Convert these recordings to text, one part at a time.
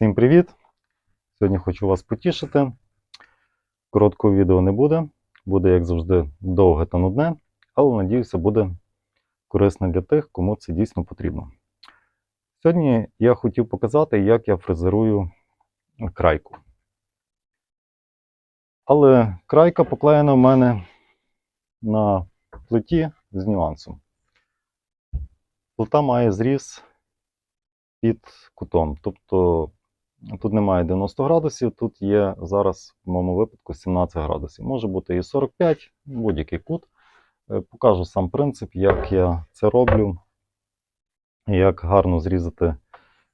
Всім привіт! Сьогодні хочу вас потішити. Короткого відео не буде. Буде, як завжди, довге та нудне, але надіюся, буде корисне для тих, кому це дійсно потрібно. Сьогодні я хотів показати, як я фрезерую крайку. Але крайка поклеєна в мене на плиті з нюансом. Плита має зріз під кутом. Тобто тут немає 90 градусів, тут є зараз в моєму випадку 17 градусів. Може бути і 45, будь-який кут. Е, Покажу сам принцип, як я це роблю, як гарно зрізати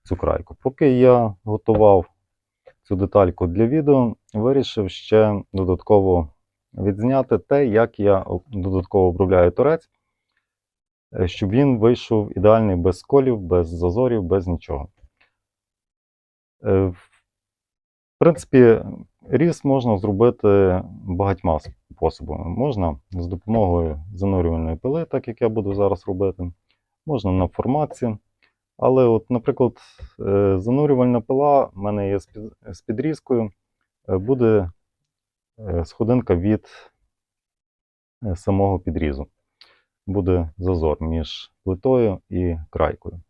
цю крайку. Поки я готував цю детальку для відео, вирішив ще додатково відзняти те, як я додатково обробляю торець, е, щоб він вийшов ідеальний без сколів, без зазорів, без нічого. Е, В принципі, різ можна зробити багатьма способами. Можна з допомогою занурювальної пили, так як я буду зараз робити. Можна на форматці. Але, от, наприклад, е, занурювальна пила в мене є з підрізкою, е, буде сходинка від самого підрізу. Буде зазор між плитою і крайкою.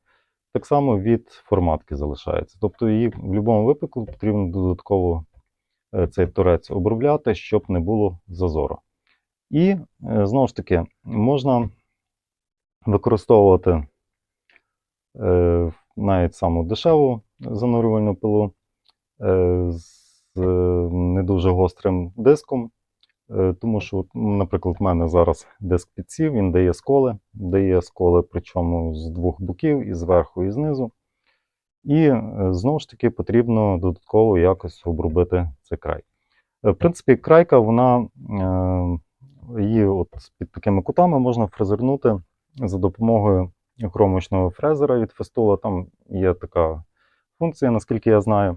Так само від форматки залишається. Тобто її в будь-якому випадку потрібно додатково е, цей торець обробляти, щоб не було зазору. І е, знову ж таки, можна використовувати е, навіть саму дешеву занурювальну пилу з не дуже гострим диском. Е, Тому що, от, наприклад, в мене зараз диск підсів, він дає сколи, дає сколи, причому з двох боків, і зверху, і знизу. І е, знову ж таки потрібно додатково якось обробити цей край. Е, В принципі, крайка, вона її от під такими кутами можна фрезернути за допомогою кромочного фрезера від фестула. Там є така функція, наскільки я знаю,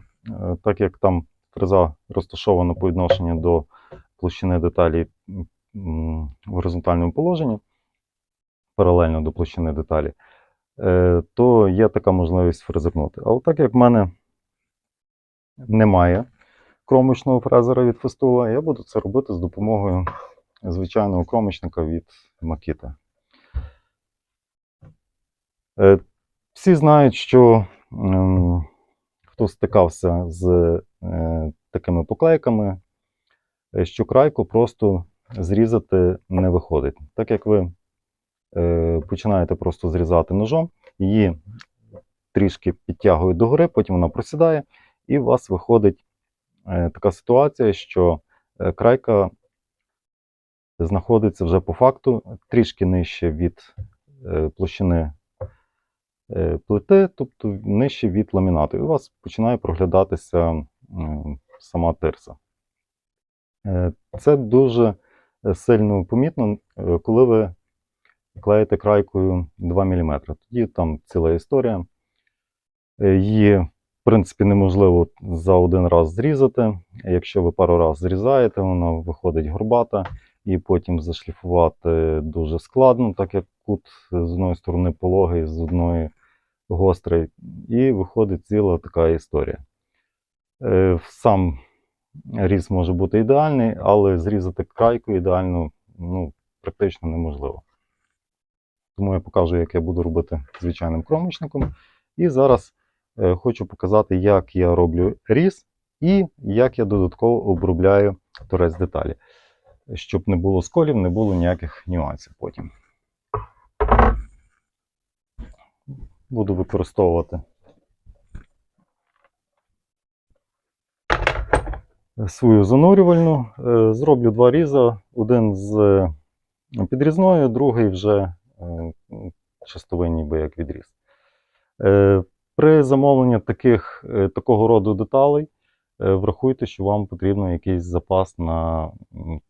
так як там фреза розташована по відношенню до площини деталі в горизонтальному положенні, паралельно до площини деталі, е, то є така можливість фрезернути. Але так як в мене немає кромочного фрезера від фестула, я буду це робити з допомогою звичайного кромочника від Makita. Е, Всі знають, що хто стикався з е, такими поклейками, що крайку просто зрізати не виходить. Так як ви е, починаєте просто зрізати ножом, її трішки підтягують догори, потім вона просідає, і у вас виходить е, така ситуація, що е, крайка знаходиться вже по факту трішки нижче від е, площини е, плити, тобто нижче від ламінату. І у вас починає проглядатися сама тирса. Е, Це дуже е, сильно помітно, е, коли ви клеїте крайкою 2 мм. Тоді там ціла історія. Її, в принципі, неможливо за один раз зрізати. Якщо ви пару разів зрізаєте, вона виходить горбата, і потім зашліфувати дуже складно, так як кут з одної сторони пологий, з одної гострий, і виходить ціла така історія. Сам різ може бути ідеальний, але зрізати крайку ідеально ну, практично неможливо. Тому я покажу, як я буду робити звичайним кромочником. І зараз е, хочу показати, як я роблю різ і як я додатково обробляю торець деталі, щоб не було сколів, не було ніяких нюансів потім. Буду використовувати свою занурювальну. Е, Зроблю два різа: один з підрізною, другий вже е, чистовий, ніби як відріз. Е, При замовленні таких, е, такого роду деталей е, врахуйте, що вам потрібен якийсь запас на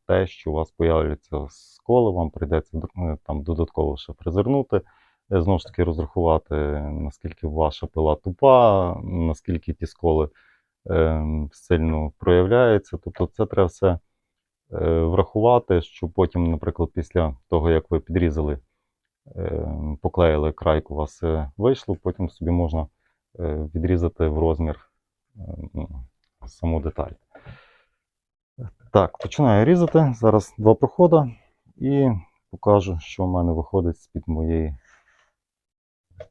те, що у вас появляться сколи, вам прийдеться е, там додатково ще фрезернути. Е, Знову ж таки, розрахувати, наскільки ваша пила тупа, наскільки ті сколи е, сильно проявляються. Тобто це треба все е, врахувати, що потім, наприклад, після того, як ви підрізали, е, поклеїли крайку, у вас вийшло, потім собі можна е, відрізати в розмір ну, саму деталь. Так, починаю різати. Зараз два проходи і покажу, що в мене виходить з-під моєї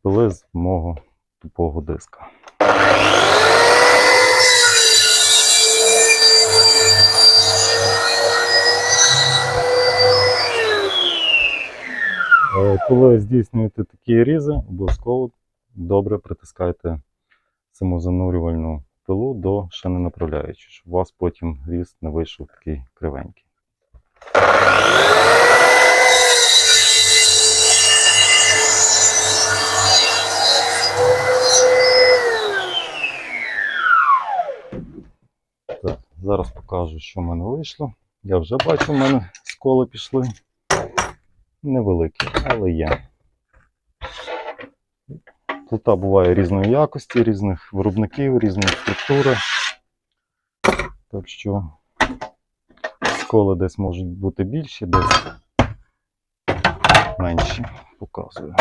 пили з мого тупого диска. Коли здійснюєте такі різи, обов'язково добре притискайте самозанурювальну пилу до шиненаправляючої, щоб у вас потім різ не вийшов такий кривенький. Зараз покажу, що в мене вийшло. Я вже бачу, в мене сколи пішли. Невеликі, але є. Плита буває різної якості, різних виробників, різної структури. Так що сколи десь можуть бути більші, десь менші. Показую.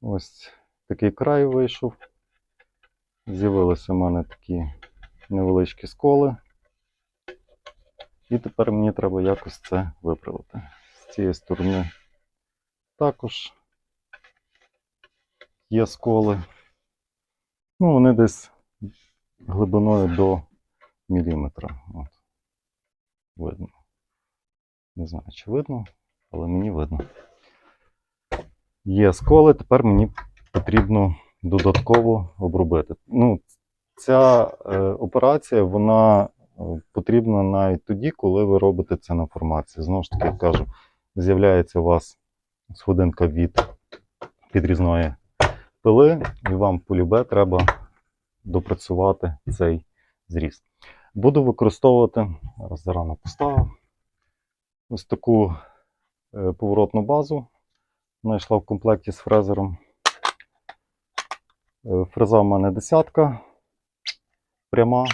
Ось такий край вийшов. З'явилися у мене такі невеличкі сколи. І тепер мені треба якось це виправити. З цієї сторони також є сколи. Ну, вони десь глибиною до міліметра. От. Видно. Не знаю, чи видно, але мені видно. Є сколи, тепер мені потрібно додатково обробити. Ну, ця е, операція, вона потрібна навіть тоді, коли ви робите це на формації. Знову ж таки, я кажу, з'являється у вас сходинка від підрізної пили, і вам полюбе треба допрацювати цей зріз. Буду використовувати, зараз зарано поставив, ось таку е, поворотну базу. Вона йшла в комплекті з фрезером. Е, Фреза в мене десятка пряма.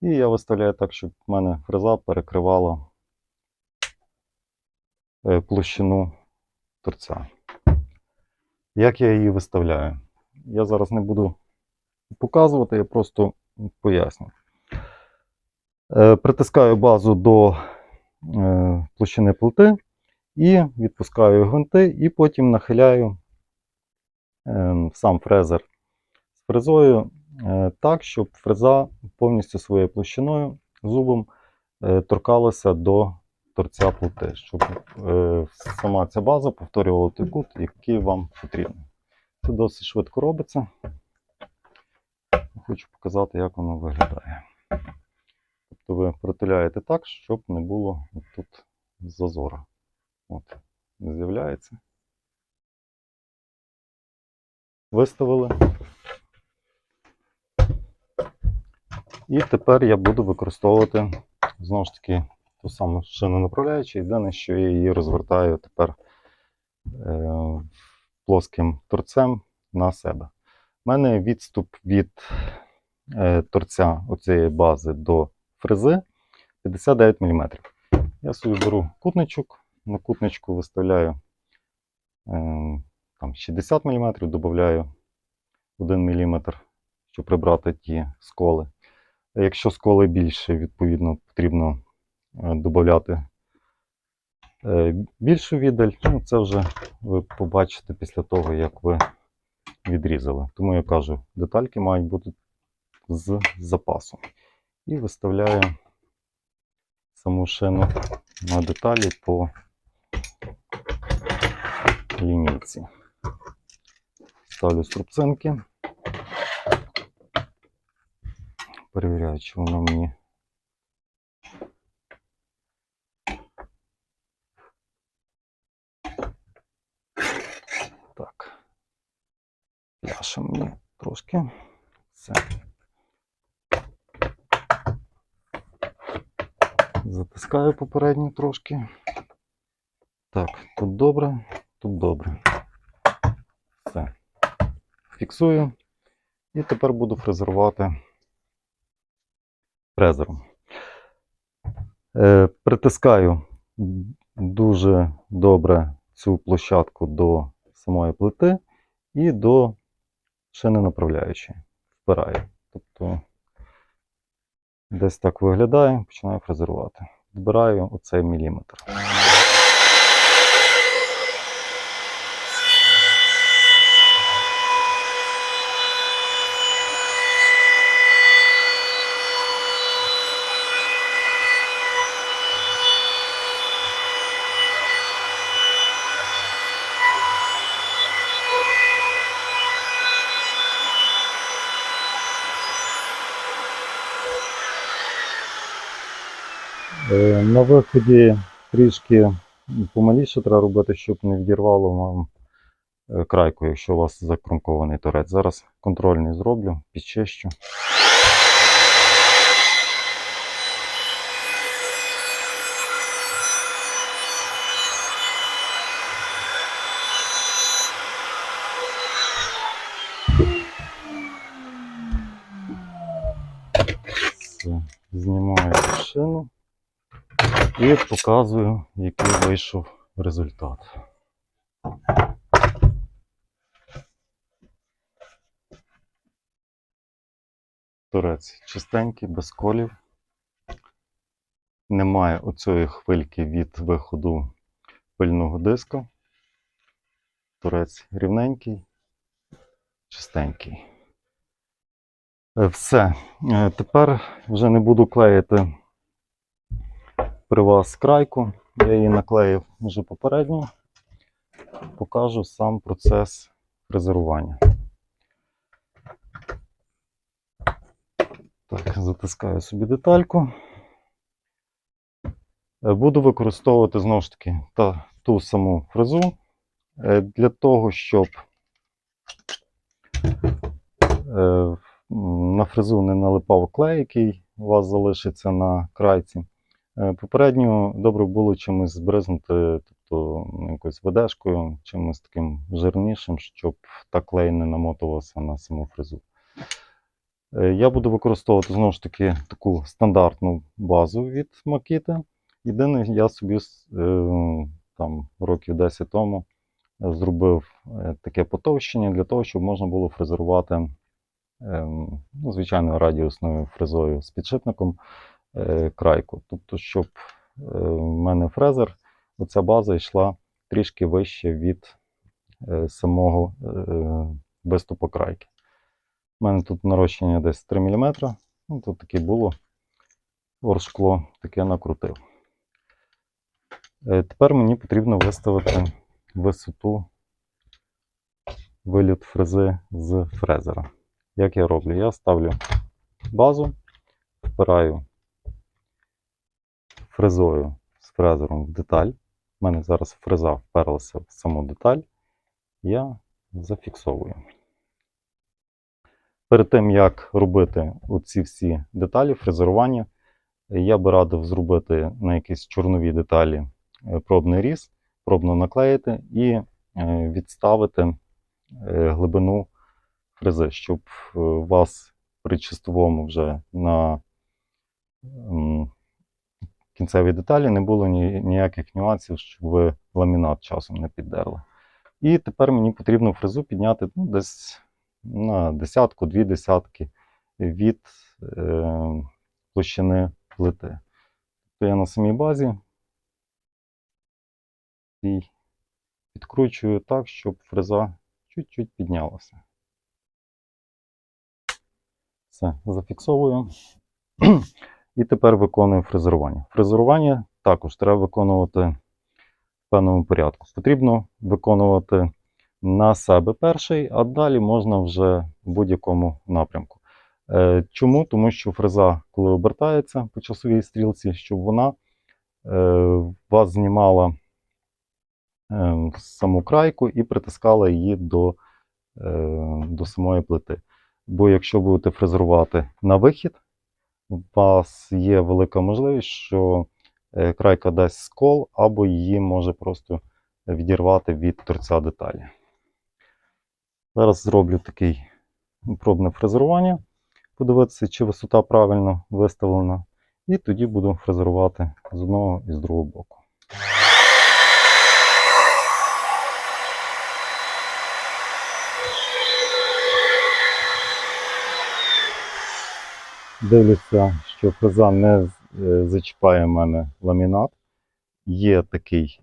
І я виставляю так, щоб в мене фреза перекривала е, площину торця. Як я її виставляю? Я зараз не буду показувати, я просто поясню. Е, Притискаю базу до е, площини плити і відпускаю гвинти, і потім нахиляю е, сам фрезер з фрезою так, щоб фреза повністю своєю площиною зубом е, торкалася до торця плити, щоб е, сама ця база повторювала той кут, який вам потрібен. Це досить швидко робиться. Хочу показати, як воно виглядає. Тобто ви притуляєте так, щоб не було тут зазора. От, з'являється. Виставили. І тепер я буду використовувати знову ж таки ту саму шинонаправляючу. Єдине, що я її розвертаю тепер е, плоским торцем на себе. У мене відступ від е, торця оцієї бази до фрези 59 мм. Я собі беру кутничок, на кутничку виставляю е, там 60 мм, додаю 1 мм, щоб прибрати ті сколи. Якщо сколи більше, відповідно, потрібно е, додати е, більшу віддаль. Ну, це вже ви побачите після того, як ви відрізали. Тому я кажу, детальки мають бути з запасом. І виставляю саму шину на деталі по лінійці. Ставлю струбцинки. Перевіряю, чи воно мені так. Ляше мені трошки. Все. Затискаю попередньо трошки. Так, тут добре, тут добре. Все. Фіксую. І тепер буду фрезерувати фрезером. Е, притискаю дуже добре цю площадку до самої плити і до шини направляючої. впираю. Тобто десь так виглядає, починаю фрезерувати. Збираю оцей міліметр. Е, На виході трішки помаліше треба робити, щоб не відірвало вам е, крайку, якщо у вас закрумкований торець. Зараз контрольний зроблю, підчищу. Знімаю шину і показую, який вийшов результат. Торець чистенький, без колів. Немає оцієї хвильки від виходу пильного диска. Торець рівненький, чистенький. Е, Все. Е, Тепер вже не буду клеїти при вас крайку. Я її наклеїв вже попередньо. Покажу сам процес фрезерування. Так, затискаю собі детальку. Е, Буду використовувати знову ж таки та, ту саму фрезу е, для того, щоб е, на фрезу не налипав клей, який у вас залишиться на крайці. Е, Попередньо добре було чимось збризнути, тобто ну, якоюсь ведешкою, чимось таким жирнішим, щоб та клей не намотувався на саму фрезу. Е, Я буду використовувати знову ж таки таку стандартну базу від Makita. Єдине, я собі е, там років 10 тому зробив таке потовщення для того, щоб можна було фрезерувати ем, ну, звичайною радіусною фрезою з підшипником крайку. Тобто, щоб е, в мене фрезер, оця база йшла трішки вище від е, самого е, виступу крайки. У мене тут нарощення десь 3 мм. Ну, тут таке було оршкло, таке накрутив. Е, Тепер мені потрібно виставити висоту виліт фрези з фрезера. Як я роблю? Я ставлю базу, впираю фрезою з фрезером в деталь. У мене зараз фреза вперлася в саму деталь. Я зафіксовую. Перед тим, як робити оці всі деталі, фрезерування, я би радив зробити на якісь чорнові деталі е, пробний різ, пробно наклеїти і е, відставити е, глибину фрези, щоб у вас при чистовому вже на кінцевій деталі не було ні- ніяких нюансів, щоб ламінат часом не піддерли. І тепер мені потрібно фрезу підняти ну, десь на десятку, дві десятки від е, площини плити. То я на самій базі і підкручую так, щоб фреза чуть-чуть піднялася. Все, зафіксовую. І тепер виконую фрезерування. Фрезерування також треба виконувати в певному порядку. Потрібно виконувати на себе перший, а далі можна вже в будь-якому напрямку. Е, Чому? Тому що фреза, коли обертається по часовій стрілці, щоб вона е, вас знімала е, саму крайку і притискала її до, до самої плити. Бо якщо будете фрезерувати на вихід, у вас є велика можливість, що е, крайка дасть скол, або її може просто відірвати від торця деталі. Зараз зроблю такий пробне фрезерування, подивитися, чи висота правильно виставлена, і тоді буду фрезерувати з одного і з другого боку. Дивлюся, що фреза не е, зачіпає в мене ламінат. Є такий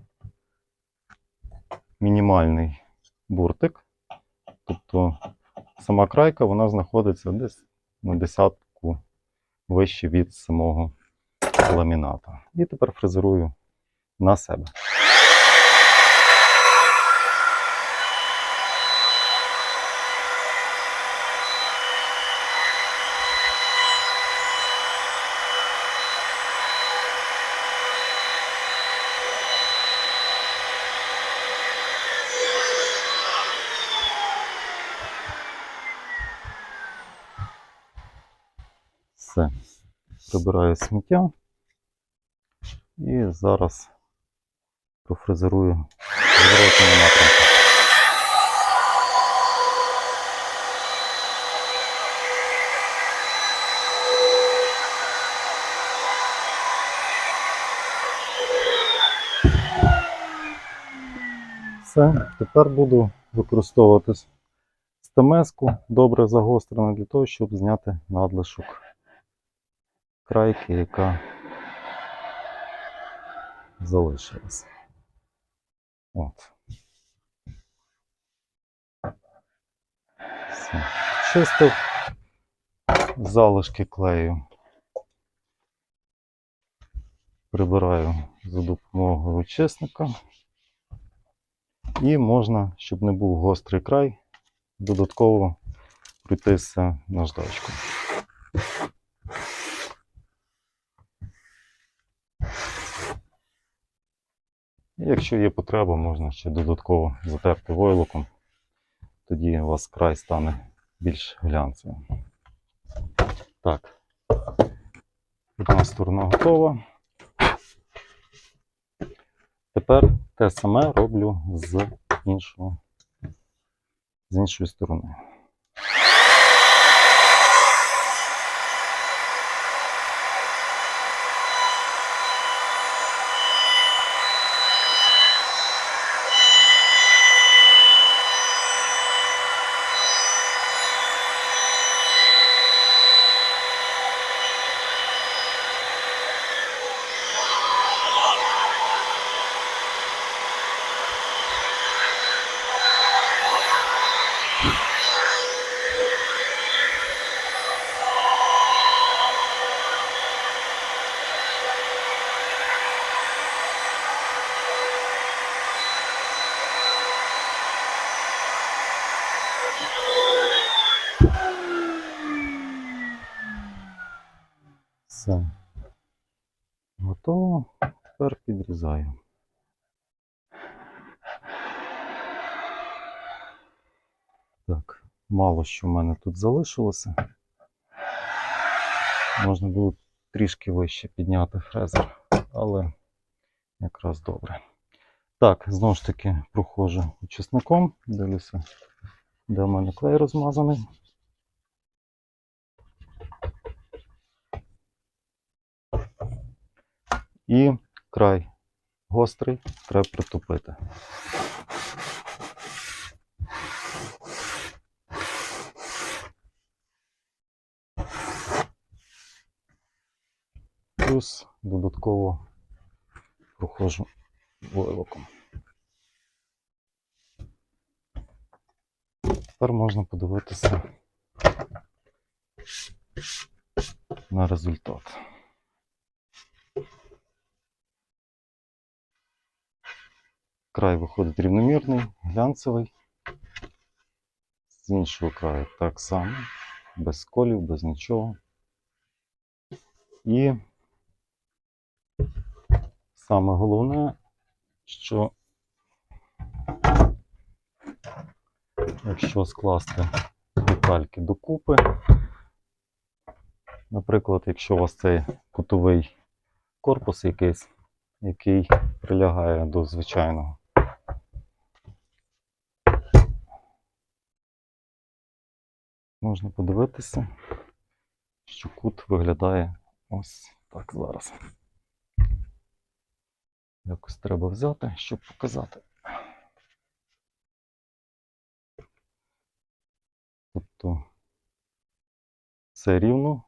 мінімальний буртик. Тобто сама крайка вона знаходиться десь на десятку вище від самого ламіната. І тепер фрезерую на себе. Все. Прибираю сміття. І зараз профрезерую в зворотньому напрямку. Все, тепер буду використовувати стамеску добре загострену для того, щоб зняти надлишок крайки, яка залишилась. От. Все. Чистив залишки клею. Прибираю за допомогою очисника. І можна, щоб не був гострий край, додатково пройтися наждачкою. Якщо є потреба, можна ще додатково затерти войлоком, тоді у вас край стане більш глянцевим. Так, одна сторона готова. Тепер те саме роблю з іншого, з іншої сторони. Все. Готово. Тепер підрізаю. Так, мало що в мене тут залишилося. Можна було трішки вище підняти фрезер, але якраз добре. Так, знову ж таки проходжу очисником, дивлюся, де в мене клей розмазаний. І край гострий треба притупити. Плюс додатково проходжу войлоком. Тепер можна подивитися на результат. Край виходить рівномірний, глянцевий. З іншого краю так само, без сколів, без нічого. І саме головне, що якщо скласти детальки докупи, наприклад, якщо у вас цей кутовий корпус якийсь, який прилягає до звичайного. Можна подивитися, що кут виглядає ось так зараз. Якось треба взяти, щоб показати. Тобто це рівно.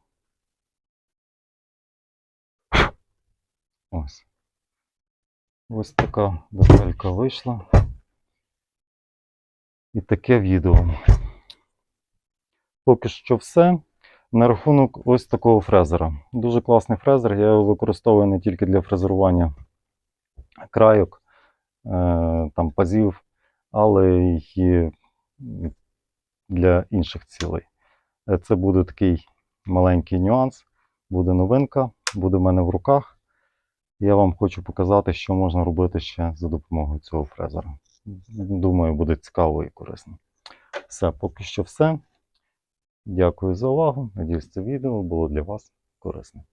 Ось. Ось така деталька вийшла. І таке відео. Поки що все. На рахунок ось такого фрезера. Дуже класний фрезер, я його використовую не тільки для фрезерування крайок, е, там пазів, але й для інших цілей. Е, Це буде такий маленький нюанс, буде новинка, буде в мене в руках. Я вам хочу показати, що можна робити ще за допомогою цього фрезера. Думаю, буде цікаво і корисно. Все, поки що все. Дякую за увагу. Надіюсь, це відео було для вас корисним.